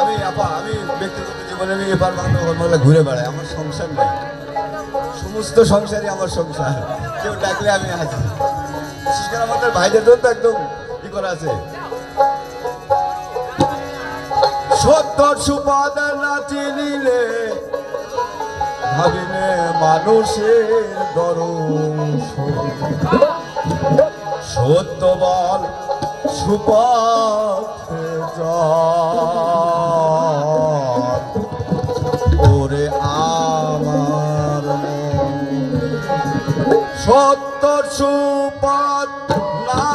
আমি আপা, আমি ব্যক্তিগত জীবনে আমি এবার বাংলা বাংলা ঘুরে বেড়াই, আমার সংসার নাই। সমস্ত সংসারই আমার সংসার। কেউ ডাকলে আমি হাজি বিশেষ করে আমাদের ভাইদের জন্য তো একদম কি করা আছে। সত্তর সুপাদ নাচি নিলে ভাবিনে মানুষের দরদ সত্য বল সুপথে ওরে আমার। সত্য সুপথ না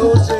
noche.